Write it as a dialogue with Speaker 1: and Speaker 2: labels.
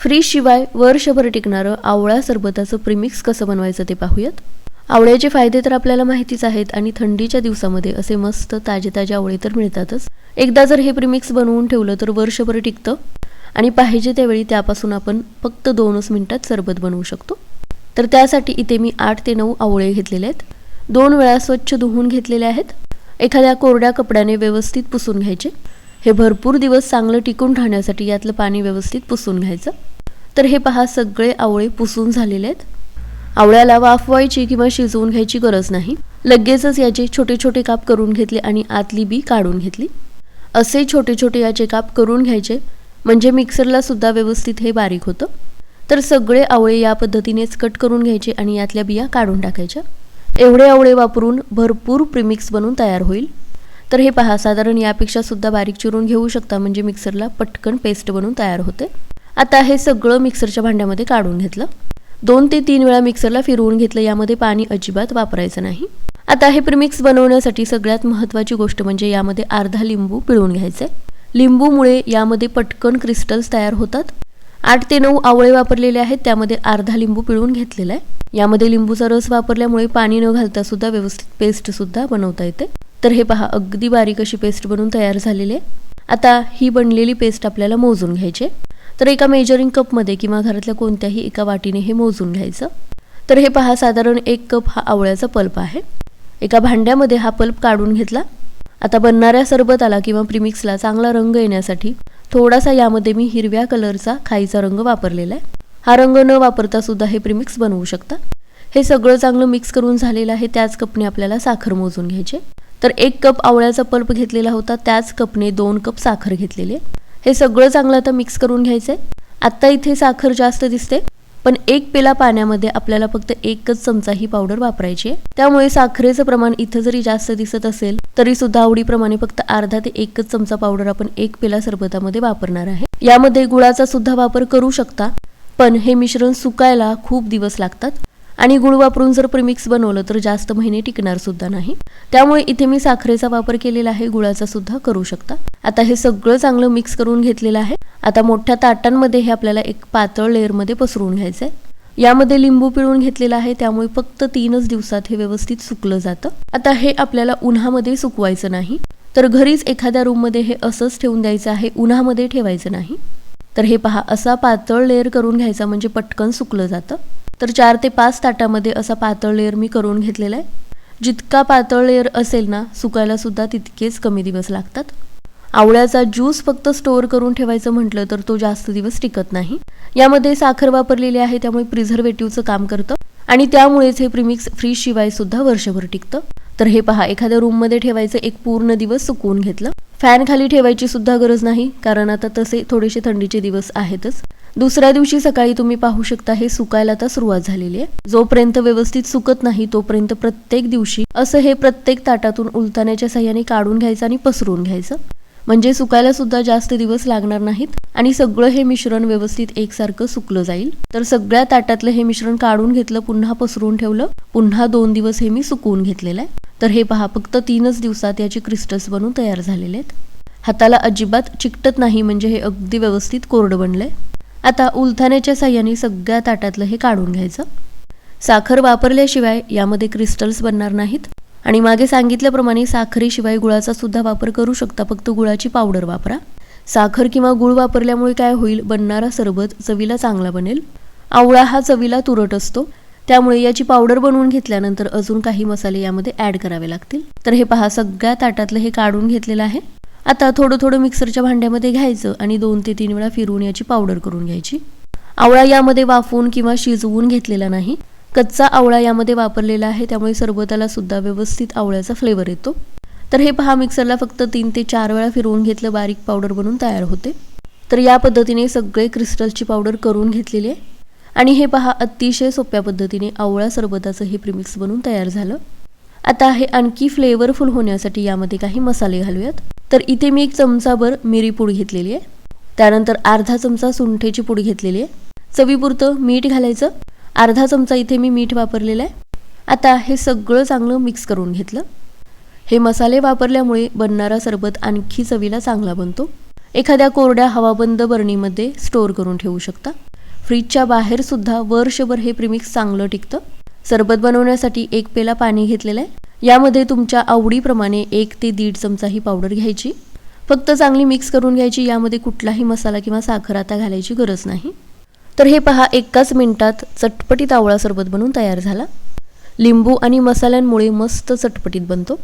Speaker 1: फ्रीजशिवाय वर्षभर टिकणारं आवळा सरबताचं प्रीमिक्स कसं बनवायचं ते पाहूयात. आवळ्याचे फायदे तर आपल्याला माहितीच आहेत आणि थंडीच्या दिवसामध्ये असे मस्त ताजे ताजे आवळे तर मिळतातच. एकदा जर हे प्रीमिक्स बनवून ठेवलं तर वर्षभर टिकतं आणि पाहिजे त्यावेळी त्यापासून आपण फक्त दोनच मिनिटात सरबत बनवू शकतो. तर त्यासाठी इथे मी आठ ते नऊ आवळे घेतलेले आहेत. दोन वेळा स्वच्छ धुवून घेतलेले आहेत. एखाद्या कोरड्या कपड्याने व्यवस्थित पुसून घ्यायचे. हे भरपूर दिवस चांगलं टिकून राहण्यासाठी यातलं पाणी व्यवस्थित पुसून घ्यायचं. तर हे पहा सगळे आवळे पुसून झालेले आहेत. आवळ्याला वाफवायची किंवा शिजवून घ्यायची गरज नाही. लगेचच याचे छोटे छोटे काप करून घेतले आणि आतली बी काढून घेतली. असे छोटे छोटे याचे काप करून घ्यायचे म्हणजे मिक्सरला सुद्धा व्यवस्थित हे बारीक होतं. तर सगळे आवळे या पद्धतीनेच कट करून घ्यायचे आणि यातल्या बिया काढून टाकायच्या. एवढे आवळे वापरून भरपूर प्रीमिक्स बनून तयार होईल. तर हे पहा साधारण यापेक्षा सुद्धा बारीक चिरून घेऊ शकता म्हणजे मिक्सरला पटकन पेस्ट बनून तयार होते. आता हे सगळं मिक्सरच्या भांड्यामध्ये काढून घेतलं. दोन ते तीन वेळा मिक्सरला फिरवून घेतलं यामध्ये पाणी अजिबात वापरायचं नाही. आता हे प्रीमिक्स बनवण्यासाठी सगळ्यात महत्त्वाची गोष्ट म्हणजे यामध्ये अर्धा लिंबू पिळून घ्यायचे लिंबूमुळे यामध्ये पटकन क्रिस्टल्स तयार होतात. आठ ते नऊ आवळे वापरलेले आहेत त्यामध्ये अर्धा लिंबू पिळून घेतलेला आहे. यामध्ये लिंबूचा रस वापरल्यामुळे पाणी न घालता सुद्धा व्यवस्थित पेस्ट सुद्धा बनवता येते. तर हे पहा अगदी बारीक अशी पेस्ट बनवून तयार झालेली आहे. आता ही बनलेली पेस्ट आपल्याला मोजून घ्यायची तर एका मेजरिंग कपमध्ये किंवा घरातल्या कोणत्याही एका वाटीने हे मोजून घ्यायचं. तर हे पहा साधारण एक कप हा आवळ्याचा पल्प आहे. एका भांड्यामध्ये हा पल्प काढून घेतला. आता बनणाऱ्या सरबताला किंवा प्रिमिक्सला चांगला रंग येण्यासाठी थोडासा यामध्ये मी हिरव्या कलरचा खाईचा रंग वापरलेला आहे. हा रंग न वापरता सुद्धा हे प्रीमिक्स बनवू शकता. हे सगळं चांगलं मिक्स करून झालेलं आहे त्याच कपने आपल्याला साखर मोजून घ्यायचे तर एक कप आवळ्याचा पल्प घेतलेला होता त्याच कपने दोन कप साखर घेतलेली हे सगळं चांगलं आता मिक्स करून घ्यायचंय. आत्ता इथे साखर जास्त दिसते पण एक पेला पाण्यामध्ये आपल्याला फक्त एकच चमचा ही पावडर वापरायची आहे. त्यामुळे साखरेचं प्रमाण इथं जरी जास्त दिसत असेल तरी सुद्धा आवडीप्रमाणे फक्त अर्धा ते एकच चमचा पावडर आपण एक पेला सरबतामध्ये वापरणार आहे. यामध्ये गुळाचा सुद्धा वापर करू शकता पण हे मिश्रण सुकायला खूप दिवस लागतात. आणि गुळ वापरून जर प्रिमिक्स बनवलं तर जास्त महिने टिकणार सुद्धा नाही. त्यामुळे इथे मी साखरेचा वापर केलेला आहे गुळाचा सुद्धा करू शकता. आता हे सगळं चांगलं मिक्स करून घेतलेलं आहे. आता मोठ्या ताटांमध्ये हे आपल्याला एक पातळ लेअरमध्ये पसरून घ्यायचं आहे यामध्ये लिंबू पिळून घेतलेला आहे त्यामुळे फक्त तीनच दिवसात हे व्यवस्थित सुकलं जातं. आता हे आपल्याला उन्हामध्ये सुकवायचं नाही. तर घरीच एखाद्या रूममध्ये हे असंच ठेवून द्यायचं आहे उन्हामध्ये ठेवायचं नाही. तर हे पहा असा पातळ लेअर करून घ्यायचा म्हणजे पटकन सुकलं जातं. तर चार ते पाच ताटामध्ये असा पातळ लेअर मी करून घेतलेला आहे. जितका पातळ लेअर असेल ना सुकायला सुद्धा तितकेच कमी दिवस लागतात. आवळ्याचा ज्यूस फक्त स्टोअर करून ठेवायचं म्हटलं तर तो जास्त दिवस टिकत नाही. यामध्ये साखर वापरलेली आहे त्यामुळे प्रिझर्वेटिव्हचं काम करतं. आणि त्यामुळेच हे प्रिमिक्स फ्रीज शिवाय सुद्धा वर्षभर टिकतं. तर हे पहा एखाद्या रूममध्ये ठेवायचं एक पूर्ण दिवस सुकवून घेतलं. फॅन खाली ठेवायची सुद्धा गरज नाही कारण आता तसे थोडेसे थंडीचे दिवस आहेतच. दुसऱ्या दिवशी सकाळी तुम्ही पाहू शकता हे सुकायला आता सुरुवात झालेली आहे. जोपर्यंत व्यवस्थित सुकत नाही तोपर्यंत प्रत्येक दिवशी असं हे प्रत्येक ताटातून उलताण्याच्या सह्याने काढून घ्यायचं आणि पसरून घ्यायचं. म्हणजे सुकायला सुद्धा जास्त दिवस लागणार नाहीत आणि सगळं हे मिश्रण व्यवस्थित एकसारखं सुकलं जाईल. तर सगळ्या ताटातलं हे मिश्रण काढून घेतलं पुन्हा पसरून ठेवलं पुन्हा दोन दिवस हे मी सुकवून घेतलेलं आहे. तर हे पहा फक्त तीनच दिवसात याचे क्रिस्टल्स बनून तयार झालेले आहेत. हाताला अजिबात चिकटत नाही म्हणजे हे अगदी व्यवस्थित कोरडं बनलंय. आता उलथाण्याच्या साह्याने सगळ्या ताटातलं हे काढून घ्यायचं. साखर वापरल्याशिवाय यामध्ये क्रिस्टल्स बनणार नाहीत. आणि मागे सांगितल्याप्रमाणे साखरेशिवाय गुळाचा सुद्धा वापर करू शकता फक्त गुळाची पावडर वापरा. साखर किंवा गुळ वापरल्यामुळे काय होईल बनणारा सरबत चवीला चांगला बनेल. आवळा हा चवीला तुरट असतो. त्यामुळे याची पावडर बनवून घेतल्यानंतर अजून काही मसाले यामध्ये ॲड करावे लागतील. तर हे पहा सगळ्या ताटातलं हे काढून घेतलेलं आहे. आता थोडं थोडं मिक्सरच्या भांड्यामध्ये घ्यायचं आणि दोन ते तीन वेळा फिरवून याची पावडर करून घ्यायची. आवळा यामध्ये वाफवून किंवा शिजवून घेतलेला नाही. कच्चा आवळा यामध्ये वापरलेला आहे त्यामुळे सरबताला सुद्धा व्यवस्थित आवळ्याचा फ्लेवर येतो. तर हे पहा मिक्सरला फक्त तीन ते चार वेळा फिरवून घेतलं बारीक पावडर बनून तयार होते. तर या पद्धतीने सगळे क्रिस्टल्सची पावडर करून घेतलेली आहे. आणि हे पहा अतिशय सोप्या पद्धतीने आवळा सरबताचं हे प्रिमिक्स बनून तयार झालं. आता हे आणखी फ्लेवरफुल होण्यासाठी यामध्ये काही मसाले घालूयात. तर इथे मी एक चमचाभर मिरी पूड घेतलेली आहे. त्यानंतर अर्धा चमचा सुंठेची पूड घेतलेली आहे. चवीपुरतं मीठ घालायचं. अर्धा चमचा इथे मी मीठ वापरलेलं आहे. आता हे सगळं चांगलं मिक्स करून घेतलं. हे मसाले वापरल्यामुळे बनणारा सरबत आणखी चवीला चांगला बनतो. एखाद्या कोरड्या हवाबंद बरणीमध्ये स्टोअर करून ठेवू शकता. फ्रीजच्या बाहेरसुद्धा वर्षभर हे प्रिमिक्स चांगलं टिकतं. सरबत बनवण्यासाठी एक पेला पाणी घेतलेलं आहे. यामध्ये तुमच्या आवडीप्रमाणे एक ते दीड चमचा ही पावडर घ्यायची. फक्त चांगली मिक्स करून घ्यायची यामध्ये कुठलाही मसाला किंवा साखर आता घालायची गरज नाही. तर हे पहा एकाच मिनिटात चटपटीत आवळा सरबत बनवून तयार झाला. लिंबू आणि मसाल्यांमुळे मस्त चटपटीत बनतो.